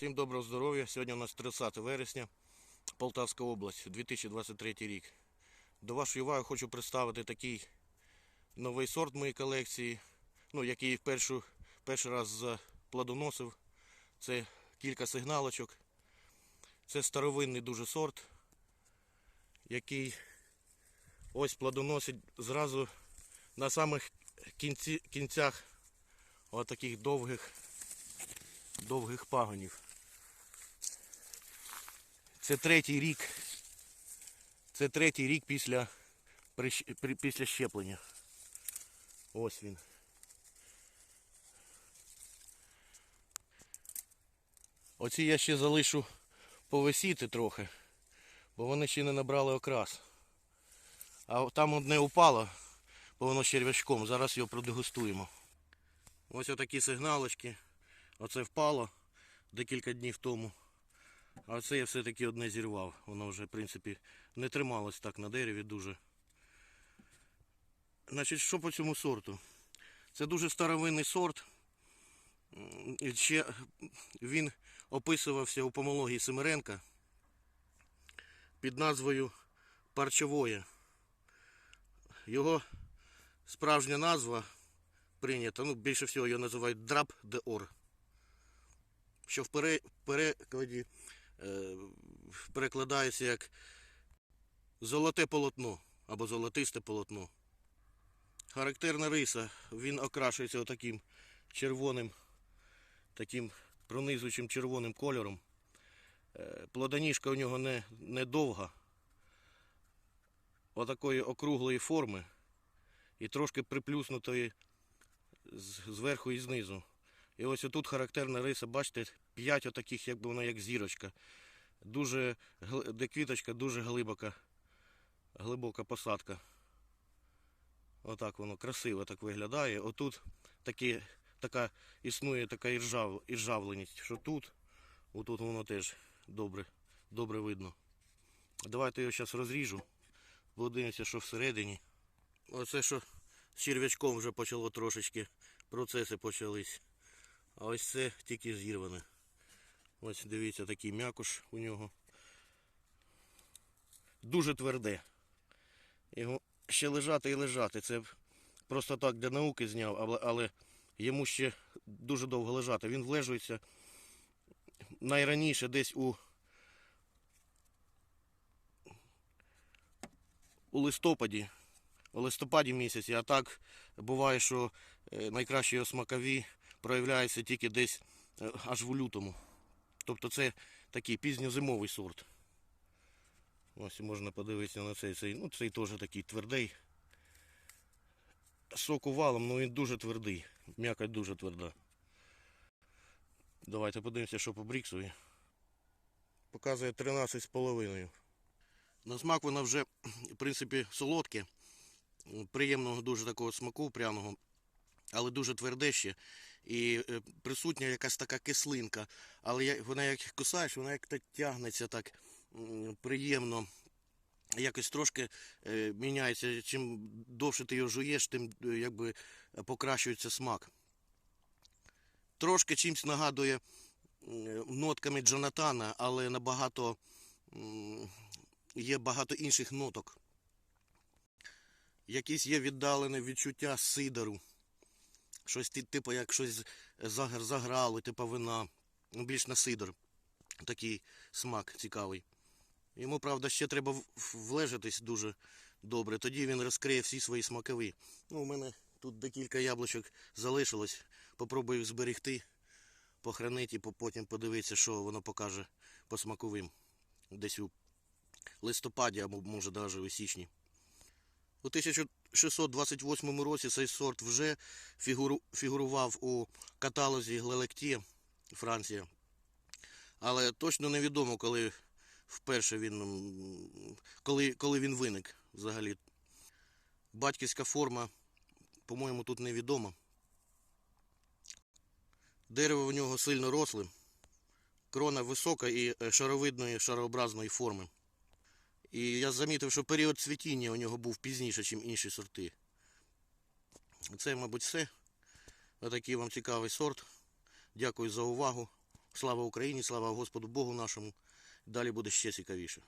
Всім доброго здоров'я. Сьогодні у нас 30 вересня, Полтавська область, 2023 рік. До вашої уваги хочу представити такий новий сорт моєї колекції, ну, який першу, перший раз заплодоносив. Це кілька сигналочок. Це старовинний дуже сорт, який ось плодоносить зразу на самих кінці, кінцях отаких довгих довгих пагонів. Це третій рік. Це третій рік після, після щеплення. Ось він. Оці я ще залишу повисіти трохи, бо вони ще не набрали окрас. А там одне упало, бо воно з черв'ячком. Зараз його продегустуємо. Ось отакі сигналочки. Оце впало декілька днів тому. А це я все-таки одне зірвав. Воно вже, в принципі, не трималось так на дереві дуже. Значить, що по цьому сорту? Це дуже старовинний сорт. Ще він описувався у помології Семеренка під назвою Парчовоє. Його справжня назва прийнята, ну більше всього його називають драп де ор що в перекладі перекладається як золоте полотно або золотисте полотно. Характерна риса, він окрашується отаким червоним, таким пронизуючим червоним кольором. Е, Плодоніжка у нього не, не довга, отакої округлої форми і трошки приплюснутої зверху і знизу. І ось отут характерна риса, бачите, 5 отаких, якби вона як зірочка. Дуже, де квіточка дуже глибока, глибока посадка. Отак воно красиво так виглядає. Отут такі, така існує така іржав, іржавленість, що тут, отут воно теж добре, добре видно. Давайте його зараз розріжу. Подивимося, що всередині. Оце що з черв'ячком вже почало трошечки, процеси почались. А ось це тільки зірване. Ось дивіться, такий м'якуш у нього. Дуже тверде. Його ще лежати і лежати. Це просто так для науки зняв, але, йому ще дуже довго лежати. Він влежується найраніше десь у, у листопаді. У листопаді місяці, а так буває, що е, найкращі його смакові проявляється тільки десь е, аж в лютому. Тобто це такий пізньозимовий сорт. Ось можна подивитися на цей. Цей, ну, цей теж такий твердий. Соку валом, ну він дуже твердий. М'якоть дуже тверда. Давайте подивимося, що по бріксові. Показує 13,5. На смак вона вже, в принципі, солодке. Приємного дуже такого смаку пряного але дуже тверде ще. І е, присутня якась така кислинка. Але вона як кусаєш, вона як так тягнеться так приємно. Якось трошки е, міняється. Чим довше ти його жуєш, тим е, якби покращується смак. Трошки чимось нагадує нотками Джонатана, але набагато є багато інших ноток. Якісь є віддалене відчуття сидору. Щось типу як щось загр, заграло, типу вина. Більш на сидр. Такий смак цікавий. Йому, правда, ще треба влежатись дуже добре. Тоді він розкриє всі свої смакові. Ну, у мене тут декілька яблучок залишилось. Попробую їх зберегти, похоронити і потім подивитися, що воно покаже по смаковим. Десь у листопаді або може навіть у січні. У 1628 році цей сорт вже фігуру, фігурував у каталозі Глелекті Франція. Але точно невідомо, коли вперше він коли, коли він виник взагалі. Батьківська форма, по-моєму, тут невідома. Дерево в нього сильно росле, крона висока і е, шаровидної шарообразної форми. І я замітив, що період цвітіння у нього був пізніше, ніж інші сорти. Це, мабуть, все. Отакий вам цікавий сорт. Дякую за увагу. Слава Україні, слава Господу Богу нашому. Далі буде ще цікавіше.